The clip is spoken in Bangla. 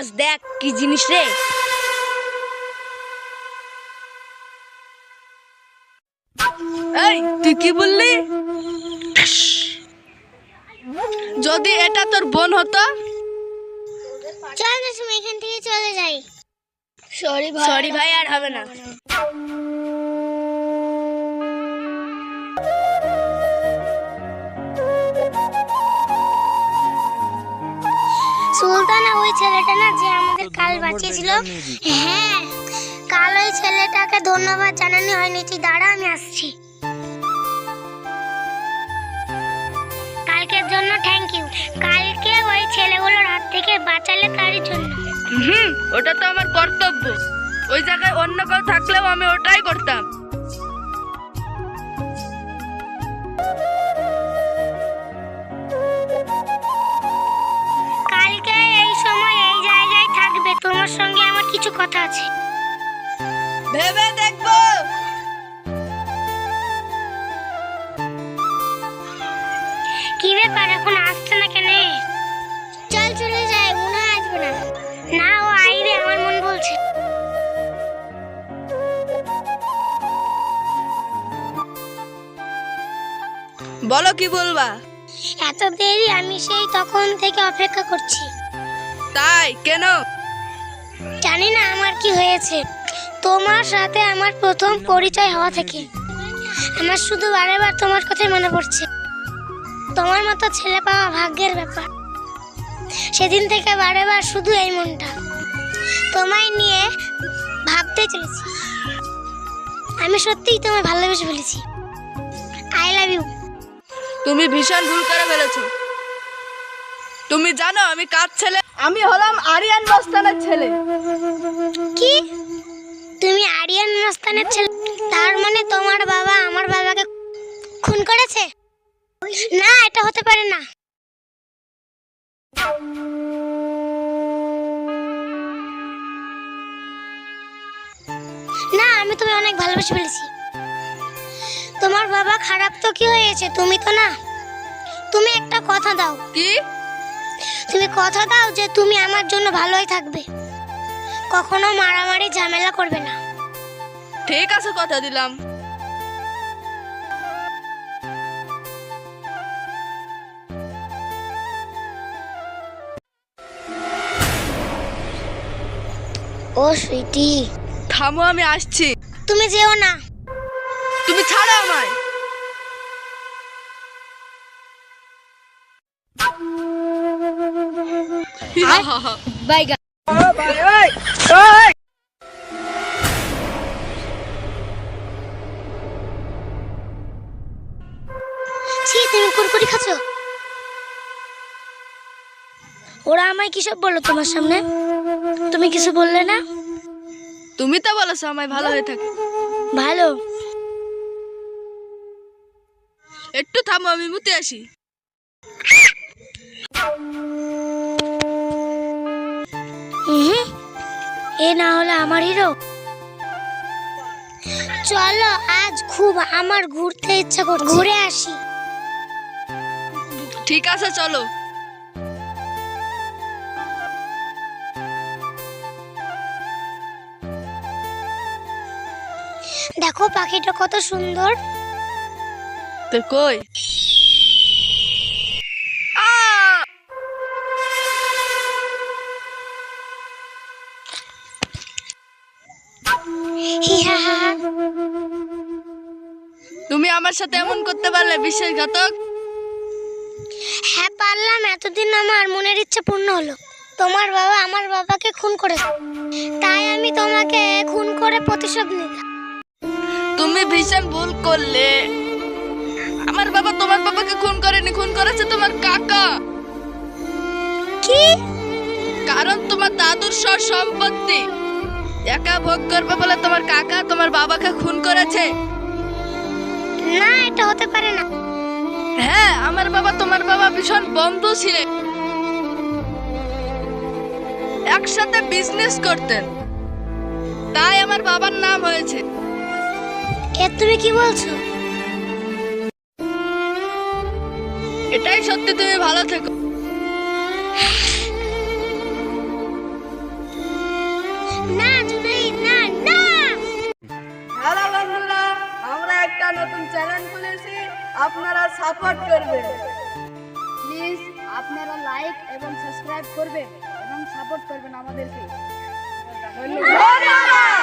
আজ দেখ কি জিনিস রে। এই তুই কি বললি? যদি এটা তোর বোন হতো? চল না এখান থেকে চলে যাই। সরি সরি ভাই আর হবে না। ওই ছেলেটা না যে আমাদের কাল বাঁচিয়েছিল? হ্যাঁ কাল ওই ছেলেটাকে ধন্যবাদ জানানো হয়নি। তুই দাঁড়া আমি আসছি। কালকের জন্য থ্যাংক ইউ কালকে ওই ছেলেগুলোর হাত থেকে বাঁচালে তারই জন্য। হুম ওটা তো আমার কর্তব্য। ওই জায়গায় অন্য কেউ থাকলেও আমি ওটাই করতাম। আছে। ভেবে দেখব। কি ব্যাপার এখন আসছে না কেন? চল চলে যাই মনে হয় আসবে না। না ও আইবে আমার মন বলছে। বলো কি বলবা? এত দেরি আমি সেই তখন থেকে অপেক্ষা করছি। তাই? কেন? জানি না আমার কি হয়েছে। তোমার সাথে আমার প্রথম পরিচয় হওয়া থেকে। আমার শুধু বারে বার তোমার কথাই মনে পড়ছে। তোমার মতো ছেলে পাওয়া ভাগ্যের ব্যাপার। সেদিন থেকে বারে বার শুধু এই মনটা। তোমায় নিয়ে ভাবতে চলেছি আমি সত্যিই তোমায় ভালোবেসে ফেলেছি। আই লাভ ইউ তুমি ভীষণ ভুল করে ফেলেছো। তুমি জানো আমি কার ছেলে? আমি হলাম আরিয়ান মস্তানের ছেলে। কি? তুমি আরিয়ান মস্তানের ছেলে? তার মানে তোমার বাবা আমার বাবাকে খুন করেছে? না এটা হতে পারে না। না আমি তুমি অনেক ভালোবেসে ফেলেছি। তোমার বাবা খারাপ তো কি হয়েছে? তুমি তো না। তুমি একটা কথা দাও। কি? তুমি কথা দাও যে তুমি আমার জন্য ভালোই থাকবে। কখনো মারামারি ঝামেলা করবে না। ঠিক আছে কথা দিলাম। ও সুইটি। থামো আমি আসছি। তুমি যেও না। তুমি ছাড়ো আমায়। বাইগা ছি তুমি কুরকুরি খাচ্ছ? ওরা আমায় কিসব বলল তোমার সামনে? তুমি কিছু বললে না? তুমি তো বলেছ আমায় ভালো হয়ে থাকে। ভালো। একটু থামো আমি মুতে আসি। এ না হলে আমার হিরো? চলো আজ খুব আমার ঘুরতে ইচ্ছা করছে। ঘুরে আসি। ঠিক আছে চলো। দেখো পাখিটা কত সুন্দর। তো কই? আমার সাথে এমন করতে পারলে বিশ্বাসঘাতক হ্যাঁ পারলাম। এতদিন আমার মনের ইচ্ছা পূর্ণ হলো। তোমার বাবা আমার বাবাকে খুন করেছে। তাই আমি তোমাকে খুন করে প্রতিশোধ নিলাম। তুমি ভীষণ ভুল করলে। আমার বাবা তোমার বাবাকে খুন করেনি খুন করেছে তোমার কাকা। কি? কারণ তোমার দাদুর সব সম্পত্তি একা ভোগ করবে বলে তোমার কাকা তোমার বাবাকে খুন করেছে। না এটা হতে পারে না। হ্যাঁ আমার বাবা তোমার বাবা ভীষণ বন্ধ ছিলেন। একসাথে বিজনেস করতেন। তাই আমার বাবার নাম হয়েছে। এ তুমি কি বলছো? এটাই সত্যি তুমি ভালো থেকো। নতুন চ্যানেল খুলেছি, আপনারা সাপোর্ট করবেন। প্লিজ আপনারা লাইক এবং সাবস্ক্রাইব করবেন এবং সাপোর্ট করবেন আমাদেরকে। ধন্যবাদ।